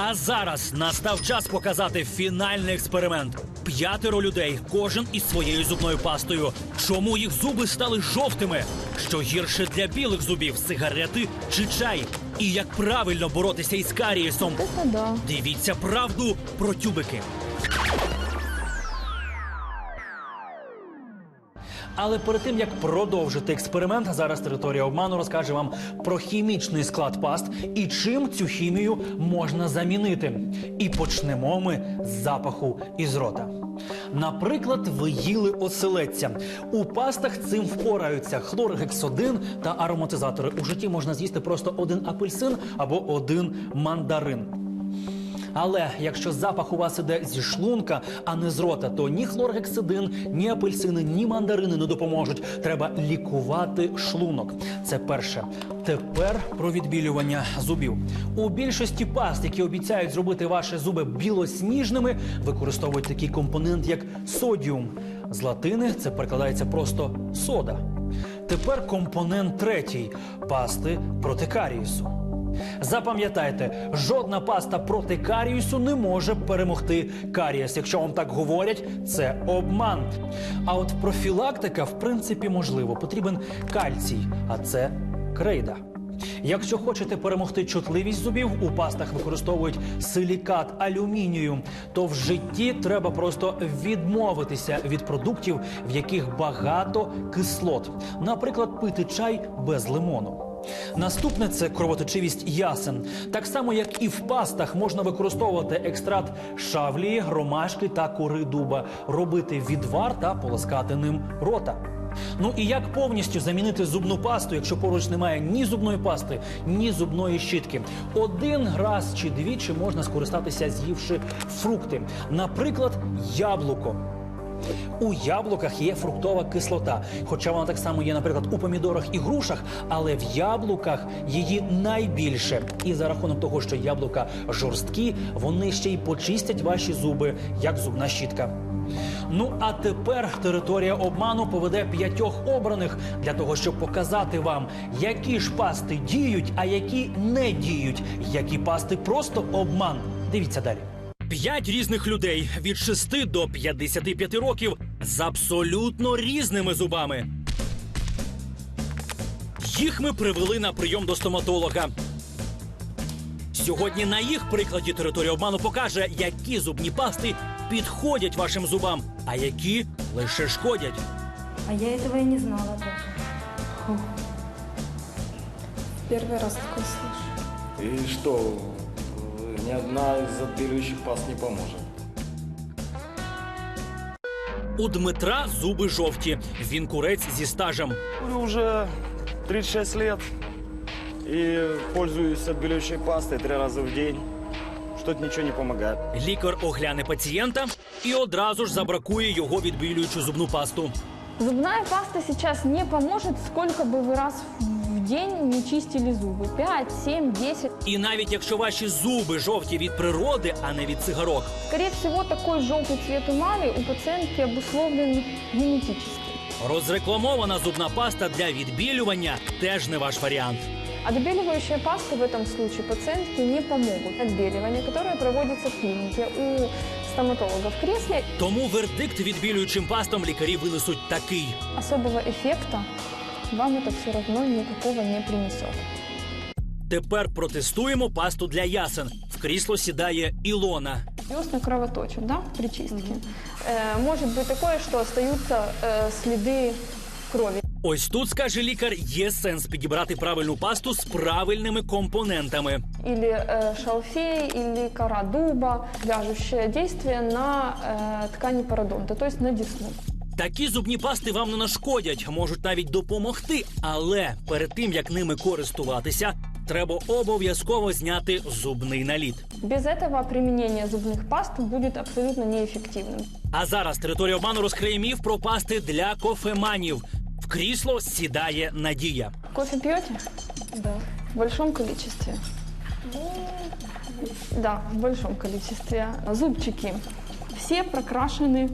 А зараз настав час показати фінальний експеримент. П'ятеро людей, кожен із своєю зубною пастою. Чому їх зуби стали жовтими? Що гірше для білих зубів сигарети чи чай? І як правильно боротися із карієсом? Дивіться правду про тюбики. Але перед тим як продовжити експеримент, зараз територія обману розкаже вам про хімічний склад паст і чим цю хімію можна замінити. І почнемо ми з запаху із рота. Наприклад, ви їли оселедця. У пастах цим впораються хлоргексодин та ароматизатори. У житті можна з'їсти просто один апельсин або один мандарин. Але якщо запах у вас іде зі шлунка, а не з рота, то ні хлоргексидин, ні апельсини, ні мандарини не допоможуть. Треба лікувати шлунок. Це перше. Тепер про відбілювання зубів. У більшості паст, які обіцяють зробити ваші зуби білосніжними, використовують такий компонент, як содіум. З латини це перекладається просто сода. Тепер компонент третій пасти проти карієсу. Запам'ятайте, жодна паста проти каріусу не може перемогти карієс. Якщо вам так говорять, це обман. А от профілактика, в принципі, можливо. Потрібен кальцій, а це крейда. Якщо хочете перемогти чутливість зубів, у пастах використовують силікат алюмінію, то в житті треба просто відмовитися від продуктів, в яких багато кислот. Наприклад, пити чай без лимону. Наступне це кровоточивість ясен. Так само, як і в пастах, можна використовувати екстракт шавлії, ромашки та кори дуба, робити відвар та полоскати ним рота. Ну і як повністю замінити зубну пасту, якщо поруч немає ні зубної пасти, ні зубної щітки? Один раз чи двічі можна скористатися, з'ївши фрукти, наприклад, яблуко. У яблуках є фруктова кислота, хоча вона так само є, наприклад, у помідорах і грушах, але в яблуках її найбільше. І за рахунок того, що яблука жорсткі, вони ще й почистять ваші зуби, як зубна щітка. Ну а тепер територія обману поведе п'ятьох обраних для того, щоб показати вам, які ж пасти діють, а які не діють, які пасти просто обман. Дивіться далі. П'ять різних людей від 6 до 55 років з абсолютно різними зубами. Їх ми привели на прийом до стоматолога. Сьогодні на їх прикладі територія обману покаже, які зубні пасти підходять вашим зубам, а які лише шкодять. А я этого и не знала даже. Фух. Первый раз такое слышу. И что, э, ни одна из отбеливающих паст не поможет. У Дмитра зуби жовті. Він курець зі стажем. Уже 36 лет и пользуюсь отбеливающей пастой три раза в день. Что-то ничего не помогает. Лікар огляне пацієнта і одразу ж забракує його відбілюючу зубну пасту. Зубная паста сейчас не поможет, сколько бы вы раз в день не чистили зубы. 5, 7, 10. І навіть якщо ваші зуби жовті від природи, а не від цигарок, Скорее всего, такой желтый цвет эмали у пациентки обусловлен генетически. розрекламована зубна паста для відбілювання теж не ваш варіант. Отбеливающая паста в этом случае пациентке не помогут. Отбеливание, которое проводится в клинике у стоматолога в кресле, Тому вердикт відбілюючим пастом лікарі винесуть такий. особого эффекта вам это все равно никакого не принесет. Тепер протестуємо пасту для ясен. В крісло сідає Ілона. Десна кровоточит, да, при чистке. Э, может быть такое, что остаются э, следы крови. Ось тут, скаже лікар, є сенс підібрати правильну пасту з правильними компонентами. Или э, шалфей, или кора дуба, вяжущее действие на э, ткани пародонта, то есть на десну. Такі зубні пасти вам не нашкодять, можуть навіть допомогти. Але перед тим як ними користуватися, треба обов'язково зняти зубний наліт. Без этого применение зубных паст будет абсолютно неэффективным. А зараз територія обману розкриє міф про пасти для кофеманів. В крісло сідає Надія. Кофе пьете? Да. В большом количестве? Да, в большом количестве. Зубчики все прокрашены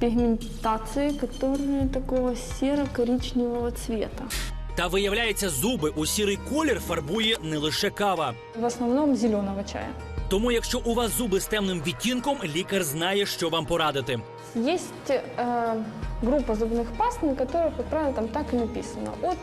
пигментацией, которые такого серо-коричневого цвета. Та виявляється, зуби у сірий колір фарбує не лише кава. В основном зеленого чая. Тому, якщо у вас зуби з темним відтінком, лікар знає, що вам порадити. Есть э, группа зубных паст, на которых, как правило, там так и написано. От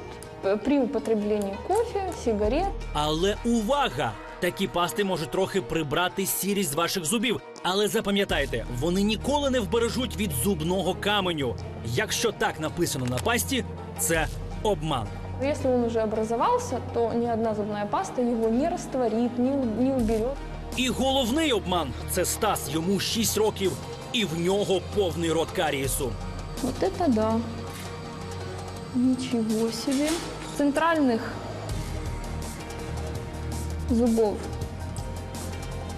э, при употреблении кофе, сигарет, Але увага! Такі пасти можуть трохи прибрати сірість з ваших зубів. Але запам'ятайте, вони ніколи не вбережуть від зубного каменю. Якщо так написано на пасті, це обман. Но Если он уже образовался, то ни одна зубная паста его не растворит, не, не уберет. І головний обман це Стас, йому 6 років, і в нього повний рот карієсу. Вот это да. Ничего себе. Центральных зубов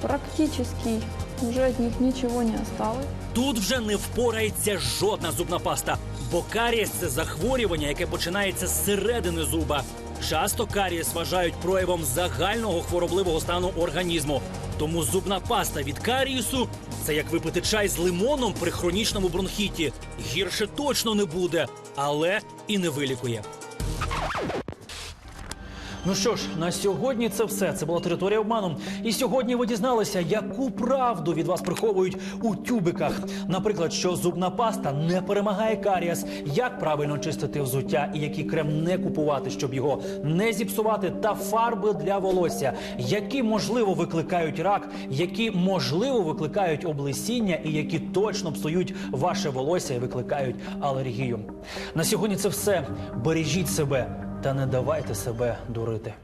практически уже от них ничего не осталось. Тут вже не впорається жодна зубна паста, бо карієс – це захворювання, яке починається з середини зуба. Часто карієс вважають проявом загального хворобливого стану організму. Тому зубна паста від карієсу – це як випити чай з лимоном при хронічному бронхіті. Гірше точно не буде, але і не вилікує. Ну що ж, на сьогодні це все. Це була територія обману. І сьогодні ви дізналися, яку правду від вас приховують у тюбиках. Наприклад, що зубна паста не перемагає карієс, як правильно чистити взуття і який крем не купувати, щоб його не зіпсувати, та фарби для волосся, які можливо викликають рак, які можливо викликають облесіння, і які точно псують ваше волосся і викликають алергію. На сьогодні це все. Бережіть себе та не давайте себе дурити.